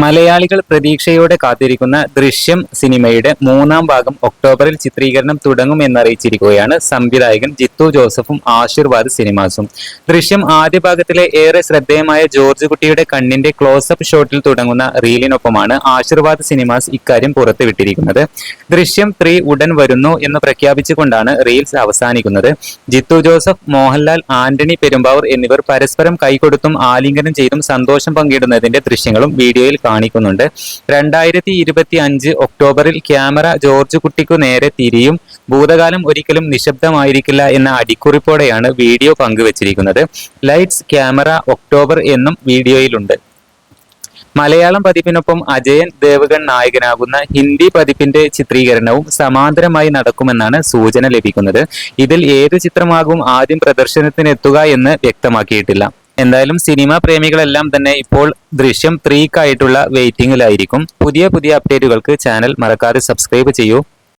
മലയാളികൾ പ്രതീക്ഷയോടെ കാത്തിരിക്കുന്ന ദൃശ്യം സിനിമയുടെ മൂന്നാം ഭാഗം ഒക്ടോബറിൽ ചിത്രീകരണം തുടങ്ങും എന്നറിയിച്ചിരിക്കുകയാണ് സംവിധായകൻ ജിത്തു ജോസഫും ആശീർവാദ് സിനിമാസും. ദൃശ്യം ആദ്യ ഭാഗത്തിലെ ഏറെ ശ്രദ്ധേയമായ ജോർജ് കുട്ടിയുടെ കണ്ണിന്റെ ക്ലോസപ്പ് ഷോട്ടിൽ തുടങ്ങുന്ന റീലിനൊപ്പമാണ് ആശീർവാദ് സിനിമാസ് ഇക്കാര്യം പുറത്തുവിട്ടിരിക്കുന്നത്. ദൃശ്യം ത്രീ ഉടൻ വരുന്നു എന്ന് പ്രഖ്യാപിച്ചുകൊണ്ടാണ് റീൽസ് അവസാനിക്കുന്നത്. ജിത്തു ജോസഫ് മോഹൻലാൽ ആന്റണി പെരുമ്പാവൂർ എന്നിവർ പരസ്പരം കൈകൊടുത്തും ആലിംഗനം ചെയ്തും സന്തോഷം പങ്കിടുന്നതിന്റെ ദൃശ്യങ്ങളും വീഡിയോയിൽ കാണിക്കുന്നുണ്ട്. രണ്ടായിരത്തി ഇരുപത്തി അഞ്ച് ഒക്ടോബറിൽ ക്യാമറ ജോർജ് കുട്ടിക്കു നേരെ തിരിയും. ഭൂതകാലം ഒരിക്കലും നിശബ്ദമായിരിക്കില്ല എന്ന അടിക്കുറിപ്പോടെയാണ് വീഡിയോ പങ്കുവച്ചിരിക്കുന്നത്. ലൈറ്റ്സ് ക്യാമറ ഒക്ടോബർ എന്നും വീഡിയോയിലുണ്ട്. മലയാളം പതിപ്പിനൊപ്പം അജയൻ ദേവഗൺ നായകനാകുന്ന ഹിന്ദി പതിപ്പിന്റെ ചിത്രീകരണവും സമാന്തരമായി നടക്കുമെന്നാണ് സൂചന ലഭിക്കുന്നത്. ഇതിൽ ഏത് ചിത്രമാകും ആദ്യം പ്രദർശനത്തിനെത്തുക എന്ന് വ്യക്തമാക്കിയിട്ടില്ല. എന്തായാലും സിനിമാ പ്രേമികളെല്ലാം തന്നെ ഇപ്പോൾ ദൃശ്യം ത്രീക്കായിട്ടുള്ള വെയിറ്റിംഗിലായിരിക്കും പുതിയ പുതിയ അപ്ഡേറ്റുകൾക്ക് ചാനൽ മറക്കാതെ സബ്സ്ക്രൈബ് ചെയ്യൂ.